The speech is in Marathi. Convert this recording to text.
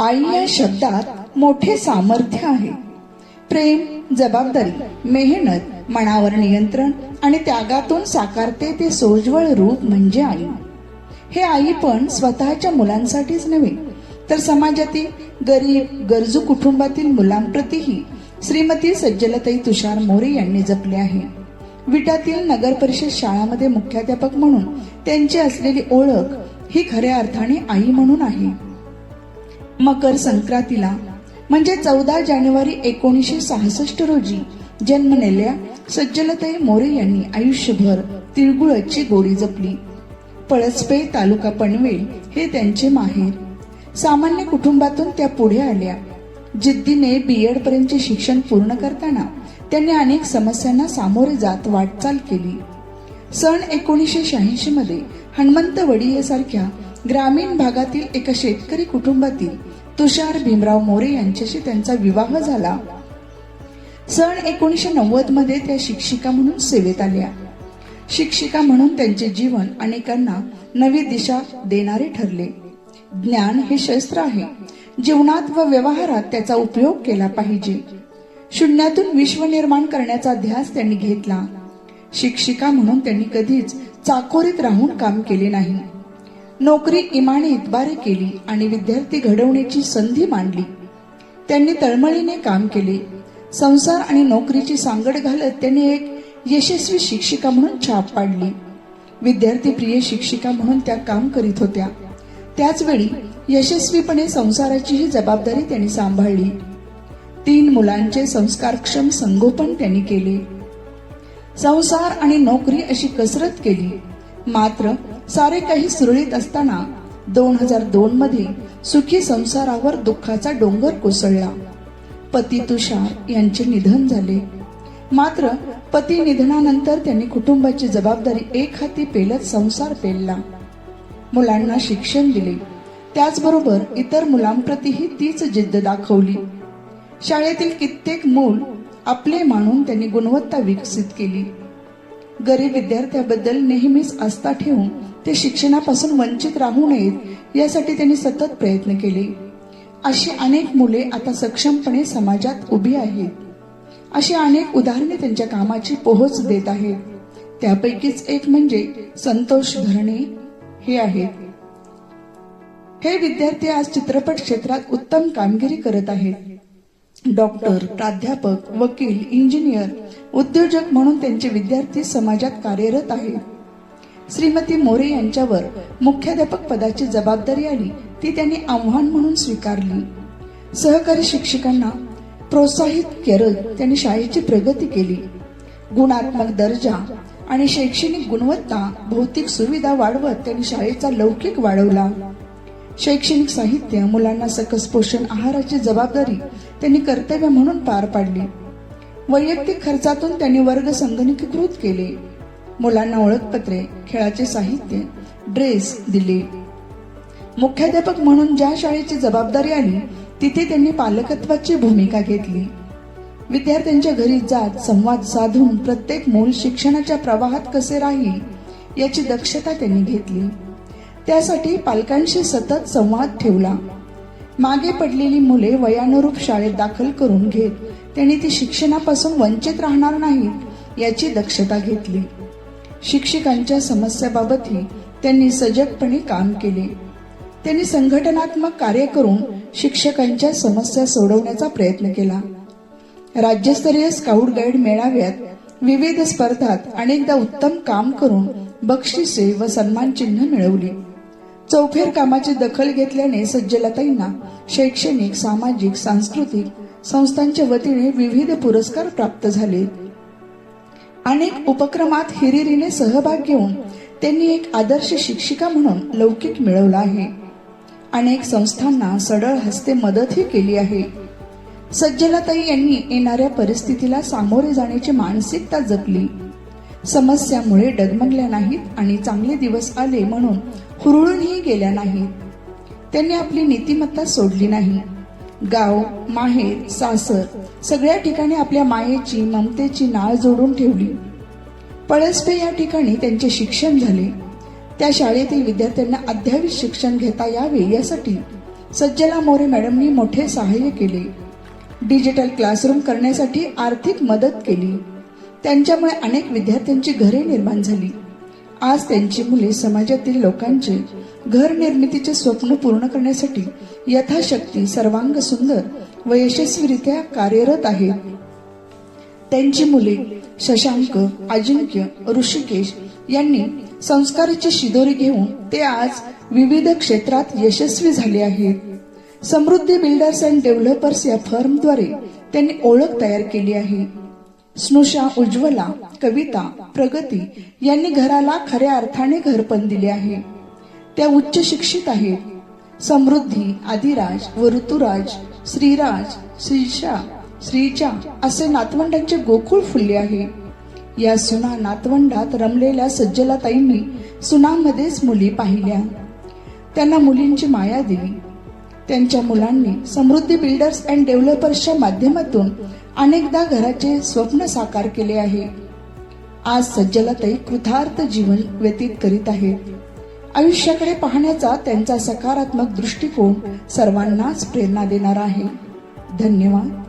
आई या शब्दात मोठे सामर्थ्य आहे. प्रेम जबाबदारी मेहनत मनावर नियंत्रण आणि त्यागातून साकारते ते सोज्वळ रूप म्हणजे आई. हे आई पण स्वतःच्या मुलांसाठीच नव्हे तर समाजातील गरीब गरजू कुटुंबातील मुलांप्रतीही श्रीमती सज्जलताई तुषार मोरे यांनी जपले आहे. विटातील नगर परिषद शाळामध्ये मुख्याध्यापक म्हणून त्यांची असलेली ओळख ही खऱ्या अर्थाने आई म्हणून आहे. मकर संक्रांतीला म्हणजे चौदा जानेवारी एकोणीसशे सहासष्ट रोजी जन्मलेल्या सज्जलताई मोरे यांनी आयुष्यभर तिळगुळाची गोडी जपली. पळसपे तालुका पनवेल हे त्यांचे माहेर. सामान्य कुटुंबातून त्या पुढे आल्या. जिद्दीने बीएड पर्यंतचे शिक्षण पूर्ण करताना त्यांनी अनेक समस्यांना सामोरे जात वाटचाल केली. सन एकोणीसशे शहाऐंशी मध्ये हनुमंतवडी सारख्या ग्रामीण भागातील एका शेतकरी कुटुंबातील तुषार भीमराव मोरे यांच्याशी त्यांचा विवाह झाला. सन एकोणीसशे नव्वदमध्ये त्या शिक्षिका म्हणून सेवेत आल्या. शिक्षिका म्हणून त्यांचे जीवन अनेकांना नवी दिशा देणारे ठरले. ज्ञान हे शस्त्र आहे. जीवनात व व्यवहारात त्याचा उपयोग केला पाहिजे. शून्यातून विश्व निर्माण करण्याचा ध्यास त्यांनी घेतला. शिक्षिका म्हणून त्यांनी कधीच चाकोरीत राहून काम केले नाही. नोकरी इमाने इतबारे केली आणि विद्यार्थी घडवण्याची संधी मांडली. त्यांनी तळमळीने काम केले. संसार आणि नोकरीची सांगड घालत त्यांनी एक यशस्वी शिक्षिका म्हणून छाप पाडली. विद्यार्थी प्रिय शिक्षिका म्हणून त्या काम करीत होत्या. त्याचवेळी यशस्वीपणे संसाराचीही जबाबदारी त्यांनी सांभाळली. तीन मुलांचे संस्कारक्षम संगोपन त्यांनी केले. संसार आणि नोकरी अशी कसरत केली. मात्र सारे काही सुरळीत असताना दोन हजार दोन मध्ये सुखी संसारावर दुःखाचा डोंगर कोसळला. पती तुषार यांचे निधन झाले. मात्र पती निधनानंतर त्यांनी कुटुंबाची जबाबदारी एक हाती पेलत संसार पेलला. मुलांना शिक्षण दिले. त्याचबरोबर इतर मुलांप्रतीही तीच जिद्द दाखवली. शाळेतील कित्येक मूल आपले मानून त्यांनी गुणवत्ता विकसित केली. गरीब विद्यार्थ्याबद्दल नेहमीच आस्था ठेवून ते शिक्षणापासून वंचित राहू नयेत यासाठी त्यांनी सतत प्रयत्न केले. अशी अनेक मुले आता सक्षमपणे समाजात उभी आहेत. अशी अनेक उदाहरणे त्यांच्या कामाची पोहोच देत आहेत. त्यापैकीच एक म्हणजे संतोष धरणे हे आहेत. हे विद्यार्थी आज चित्रपट क्षेत्रात उत्तम कामगिरी करत आहेत. डॉक्टर प्राध्यापक वकील इंजिनियर उद्योजक म्हणून त्यांचे विद्यार्थी समाजात कार्यरत आहेत. श्रीमती मोरे यांच्यावर मुख्याध्यापक पदाची जबाबदारी आली ती त्यांनी आव्हान म्हणून स्वीकारली. सहकारी शिक्षकांना प्रोत्साहित करत त्यांनी शाळेची प्रगती केली. गुणात्मक दर्जा आणि शैक्षणिक गुणवत्ता भौतिक सुविधा वाढवत त्यांनी शाळेचा लौकिक वाढवला. शैक्षणिक साहित्य मुलांना सकस पोषण आहाराची जबाबदारी त्यांनी कर्तव्य म्हणून पार पाडली. वैयक्तिक खर्चातून त्यांनी वर्ग संगणकीकृत केले. मुलांना ओळखपत्रे खेळाचे साहित्य ड्रेस दिले. मुख्याध्यापक म्हणून ज्या शाळेची जबाबदारी आली तिथे त्यांनी पालकत्वाची भूमिका घेतली. विद्यार्थ्यांच्या घरी जात संवाद साधून प्रत्येक मूल शिक्षणाच्या प्रवाहात कसे राहील याची दक्षता त्यांनी घेतली. त्यासाठी पालकांशी सतत संवाद ठेवला. मागे पडलेली मुले वयानुरूप शाळेत दाखल करून घेत त्यांनी ती शिक्षणापासून वंचित राहणार नाहीत याची दक्षता घेतली. शिक्षकांच्या समस्याबाबतही त्यांनी सजगपणे काम केले. त्यांनी संघटनात्मक कार्य करून शिक्षकांच्या समस्या सोडवण्याचा प्रयत्न केला. राज्यस्तरीय स्काउट गाईड मेळाव्यात विविध स्पर्धात अनेकदा उत्तम काम करून बक्षिसे व सन्मान चिन्ह मिळवली. चौफेर कामाची दखल घेतल्याने सज्जलताईंना शैक्षणिक सामाजिक सांस्कृतिक संस्थांच्या वतीने विविध पुरस्कार प्राप्त झाले. अनेक उपक्रमात हिरिरीने सहभाग घेऊन त्यांनी एक आदर्श शिक्षिका म्हणून लौकिक मिळवला आहे. अनेक संस्थांना सडळ हस्ते मदतही केली आहे. सज्जलाताई यांनी येणाऱ्या परिस्थितीला सामोरे जाण्याची मानसिकता जपली. समस्यामुळे डगमगल्या नाहीत आणि चांगले दिवस आले म्हणून हुरळूनही गेल्या नाहीत. त्यांनी आपली नीतिमत्ता सोडली नाही. गाव माहेर सासर सगळ्या ठिकाणी आपल्या मायेची ममतेची नाळ जोडून ठेवली. पळसपे या ठिकाणी त्यांचे शिक्षण झाले. त्या शाळेतील विद्यार्थ्यांना अद्यावत शिक्षण घेता यावे यासाठी सज्जला मोरे मॅडमनी मोठे सहाय्य केले. डिजिटल क्लासरूम करण्यासाठी आर्थिक मदत केली. त्यांच्यामुळे अनेक विद्यार्थ्यांची घरे निर्माण झाली. आज त्यांची मुले समाजातील लोकांचे घर निर्मितीचे स्वप्न पूर्ण करण्यासाठी यथाशक्ती सर्वांग सुंदर व यशस्वीरित्या कार्यरत आहेत. त्यांची मुले शशांक अजिंक्य ऋषिकेश यांनी संस्काराची शिदोरी घेऊन ते आज विविध क्षेत्रात यशस्वी झाले आहेत. समृद्धी बिल्डर्स अँड डेव्हलपर्स या फर्मद्वारे त्यांनी ओळख तयार केली आहे. स्नुषा उज्ज्वला कविता प्रगती यांनी घराला खऱ्या अर्थाने घरपण दिले आहे. त्या उच्च शिक्षित आहेत. समृद्धी आदिराज व ऋतुराज श्रीराज श्रीशा श्रीचा असे नातवंडांचे गोकुळ फुलले आहे. या सुना नातवंडात रमलेल्या सज्जलाताईंनी सुनामध्येच मुली पाहिल्या. त्यांना मुलींची माया दिली. त्यांच्या मुलांनी समृद्धी बिल्डर्स अँड डेव्हलपर्सच्या माध्यमातून अनेकदा घराचे स्वप्न साकार केले आहे. आज सज्जलताई कृतार्थ जीवन व्यतीत करीत आहेत आयुष्याकडे पाहण्याचा त्यांचा सकारात्मक दृष्टिकोन सर्वांनाच प्रेरणा देणारा आहे. धन्यवाद.